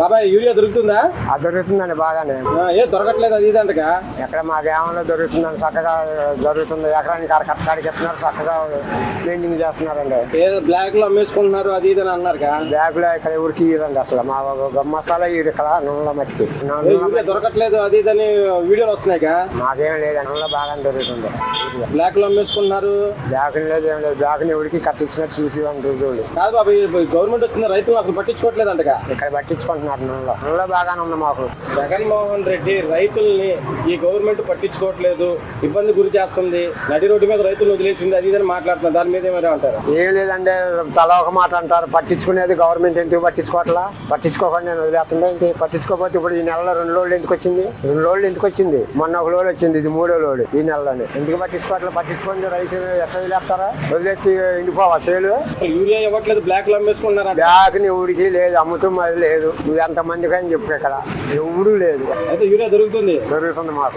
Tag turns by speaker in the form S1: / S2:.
S1: బాబాయ్ యూరియా దొరుకుతుందా?
S2: అది దొరుకుతుందండి బాగానే.
S1: ఏ దొరకట్లేదు అది ఇది అంటగా
S2: ఎక్కడ మా గ్రామంలో దొరుకుతుందండి చక్కగా జరుగుతుంది ఎకరానికి కట్టకాడికి ఇస్తున్నారు చక్కగా పెయింటింగ్ చేస్తున్నారండి.
S1: ఏ బ్లాక్లో అమ్మేసుకుంటున్నారు అది ఇది అని అన్నారుగా?
S2: బ్యాగులో ఇక్కడ ఎవరికి ఇవ్వరండి అసలు. మా గమ్మస్తాలో ఇవి ఇక్కడ నూనెల మట్టి.
S1: యూరియా దొరకట్లేదు అది ఇది అని వీడియోలు వస్తున్నాయిగా?
S2: మాకేం లేదు నూనెలో బాగానే దొరుకుతుంది.
S1: బ్లాక్లో అమ్మేసుకుంటున్నారు
S2: బ్యాగుని లేదు ఏం లేదు. బ్యాగుని ఎవరికి కట్టించినట్టు చూసి
S1: కాదు బాబాయ్ గవర్నమెంట్ వచ్చిన రైతులు అసలు పట్టించుకోవట్లేదు అంటగా
S2: ఇక్కడ పట్టించుకుంటున్నారు. నూనెలో నూనెలో బాగానే ఉంది మాకు.
S1: జగన్మోహన్ రెడ్డి రైతుల్ని ఈ గవర్నమెంట్ పట్టించుకోవట్లేదు ఇబ్బంది గురి చేస్తుంది నడి రోడ్డు మీద రైతులు వదిలేసింది అది ఇది అని మాట్లాడుతున్నారు. దాని మీద ఏమైనా అంటారు?
S2: ఏం లేదండి తల ఒక మాట అంటారు. పట్టించుకునేది గవర్నమెంట్ ఎందుకు పట్టించుకోవట్లా? పట్టించుకోకుండా నేను వదిలేస్తుండే ఇంక పట్టించుకోకపోతే ఇప్పుడు ఈ నెలలో రెండు రోజులు ఎందుకు వచ్చింది? రెండు రోజులు ఎందుకు వచ్చింది? మొన్న ఒక లోడ్ వచ్చింది ఇది మూడో లోడ్ ఈ నెలలోనే. ఎందుకు పట్టించుకోవట్లా? పట్టించుకుంటే రైతు ఎట్లా వదిలేస్తారా వదిలేసి ఎండిపోవా సేలు?
S1: యూరియా ఇవ్వట్లేదు బ్లాక్లో అమ్మేసుకుంటున్నారు
S2: బ్యాగ్ని ఊరికి లేదు అమ్ముతూ మరి లేదు. నువ్వు ఎంతమందికి అని చెప్పు ఇక్కడ. ఎవడు లేదు.
S1: అయితే యూరియా దొరుకుతుంది.
S2: దొరుకుతుంది మాకు.